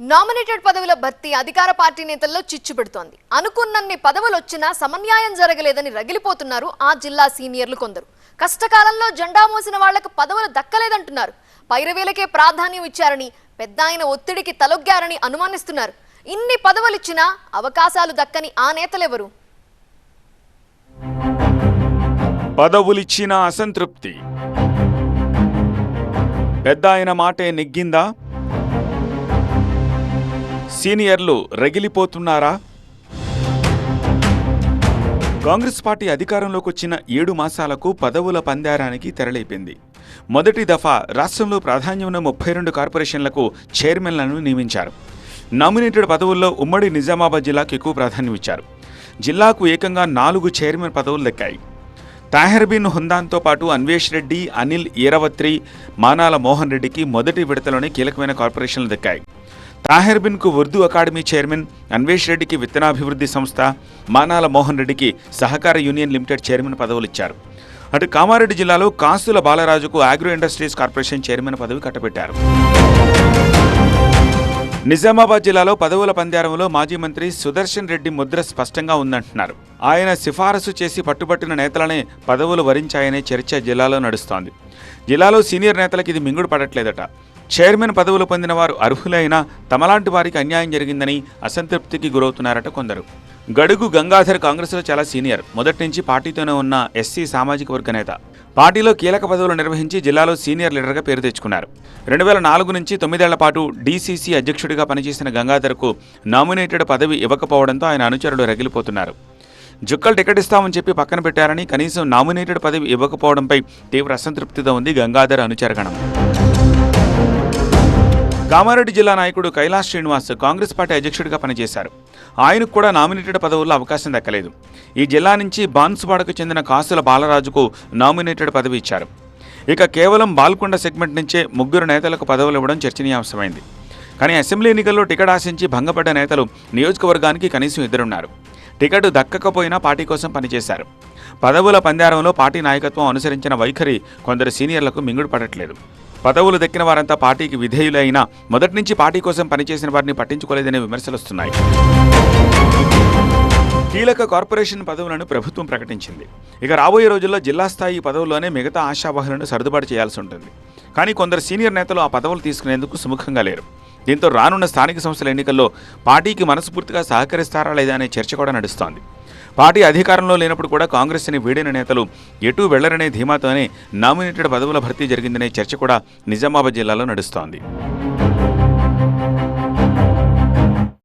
Nominated పదవుల భర్తీ అధికార పార్టీ నేతల్లో చిచ్చు పెడుతోంది. అనుకున్నన్ని పదవులు వచ్చినా సమన్యాయం జరగలేదని రగిలిపోతున్నారు ఆ జిల్లా సీనియర్లు కొందరు. కష్టకాలంలో జెండా మోసిన వాళ్ళకు పదవులు దక్కలేదంటున్నారు. పైరవేలకే ప్రాధాన్యం ఇచ్చారని పెద్ద ఆయన ఒత్తిడికి తలొగ్గారని అనుమానిస్తున్నారు. ఇన్ని పదవులిచ్చినా అవకాశాలు దక్కని ఆ నేతలెవరు? పదవులిచ్చిన అసంతృప్తి. పెద్ద ఆయన మాటే నెగ్గిందా? సీనియర్లు రగిలిపోతున్నారా? కాంగ్రెస్ పార్టీ అధికారంలోకి వచ్చిన ఏడు మాసాలకు పదవుల పందారానికి తెరలేపింది. మొదటి దఫా రాష్ట్రంలో ప్రాధాన్యం ఉన్న ముప్పై రెండు కార్పొరేషన్లకు చైర్మన్లను నియమించారు. నామినేటెడ్ పదవుల్లో ఉమ్మడి నిజామాబాద్ జిల్లాకు ఎక్కువ ప్రాధాన్యం ఇచ్చారు జిల్లాకు ఏకంగా నాలుగు చైర్మన్ పదవులు దక్కాయి. తాహెర్బిన్ హుందాన్తో పాటు అన్వేష్ రెడ్డి అనిల్ ఈరవత్రి మానాల మోహన్ రెడ్డికి మొదటి విడతలోనే కీలకమైన కార్పొరేషన్లు దక్కాయి. తాహెర్ బిన్కు ఉర్దూ అకాడమీ చైర్మన్ అన్వేష్ రెడ్డికి విత్తనాభివృద్ధి సంస్థ మానాల మోహన్ రెడ్డికి సహకార యూనియన్ లిమిటెడ్ చైర్మన్ పదవులు ఇచ్చారు అటు కామారెడ్డి జిల్లాలో కాసుల బాలరాజుకు ఆగ్రో ఇండస్ట్రీస్ కార్పొరేషన్ చైర్మన్ పదవి కట్టబెట్టారు. నిజామాబాద్ జిల్లాలో పదవుల పందారంలో మాజీ మంత్రి సుదర్శన్ రెడ్డి ముద్ర స్పష్టంగా ఉందంటున్నారు. ఆయన సిఫారసు చేసి పట్టుబట్టిన నేతలనే పదవులు వరించాయనే చర్చ జిల్లాలో నడుస్తోంది. జిల్లాలో సీనియర్ నేతలకు ఇది మింగుడు పడట్లేదట. చైర్మన్ పదవులు పొందిన వారు అర్హులైనా తమలాంటి వారికి అన్యాయం జరిగిందని అసంతృప్తికి గురవుతున్నారట కొందరు. గడుగు గంగాధర్ కాంగ్రెస్లో చాలా సీనియర్ మొదటి నుంచి పార్టీతోనే ఉన్న ఎస్సీ సామాజిక వర్గ నేత. పార్టీలో కీలక పదవులు నిర్వహించి జిల్లాలో సీనియర్ లీడర్గా పేరు తెచ్చుకున్నారు. రెండు వేల నాలుగు నుంచి తొమ్మిదేళ్ళ పాటు డీసీసీ అధ్యక్షుడిగా పనిచేసిన గంగాధర్కు నామినేటెడ్ పదవి ఇవ్వకపోవడంతో ఆయన అనుచరులు రగిలిపోతున్నారు. జుక్కలు టికెట్ ఇస్తామని చెప్పి పక్కన పెట్టారని కనీసం నామినేటెడ్ పదవి ఇవ్వకపోవడంపై తీవ్ర అసంతృప్తితో ఉంది గంగాధర్ అనుచరగణం. కామారెడ్డి జిల్లా నాయకుడు కైలాస్ శ్రీనివాస్ కాంగ్రెస్ పార్టీ అధ్యక్షుడిగా పనిచేశారు. ఆయనకు కూడా నామినేటెడ్ పదవుల్లో అవకాశం దక్కలేదు. ఈ జిల్లా నుంచి బాన్సువాడకు చెందిన కాసుల బాలరాజుకు నామినేటెడ్ పదవి ఇచ్చారు. ఇక కేవలం బాల్కొండ సెగ్మెంట్ నుంచే ముగ్గురు నేతలకు పదవులు ఇవ్వడం చర్చనీయాంశమైంది. కానీ అసెంబ్లీ ఎన్నికల్లో టికెట్ ఆశించి భంగపడ్డ నేతలు నియోజకవర్గానికి కనీసం ఇద్దరున్నారు. టికెట్ దక్కకపోయినా పార్టీ కోసం పనిచేశారు. పదవుల పందారంలో పార్టీ నాయకత్వం అనుసరించిన వైఖరి కొందరు సీనియర్లకు మింగుడు పడట్లేదు. పదవులు దక్కిన వారంతా పార్టీకి విధేయులైనా మొదటి నుంచి పార్టీ కోసం పనిచేసిన వారిని పట్టించుకోలేదనే విమర్శలు వస్తున్నాయి. కీలక కార్పొరేషన్ పదవులను ప్రభుత్వం ప్రకటించింది. ఇక రాబోయే రోజుల్లో జిల్లా స్థాయి పదవుల్లోనే మిగతా ఆశావాహులను సర్దుబాటు చేయాల్సి ఉంటుంది. కానీ కొందరు సీనియర్ నేతలు ఆ పదవులు తీసుకునేందుకు సుముఖంగా లేరు. దీంతో రానున్న స్థానిక సంస్థల ఎన్నికల్లో పార్టీకి మనస్ఫూర్తిగా సహకరిస్తారా లేదా అనే చర్చ కూడా నడుస్తోంది. పార్టీ అధికారంలో లేనప్పుడు కూడా కాంగ్రెస్ని వీడిన నేతలు ఎటూ వెళ్ళరనే ధీమాతోనే నామినేటెడ్ పదవుల భర్తీ జరిగిందనే చర్చ కూడా నిజామాబాద్ జిల్లాలో నడుస్తోంది.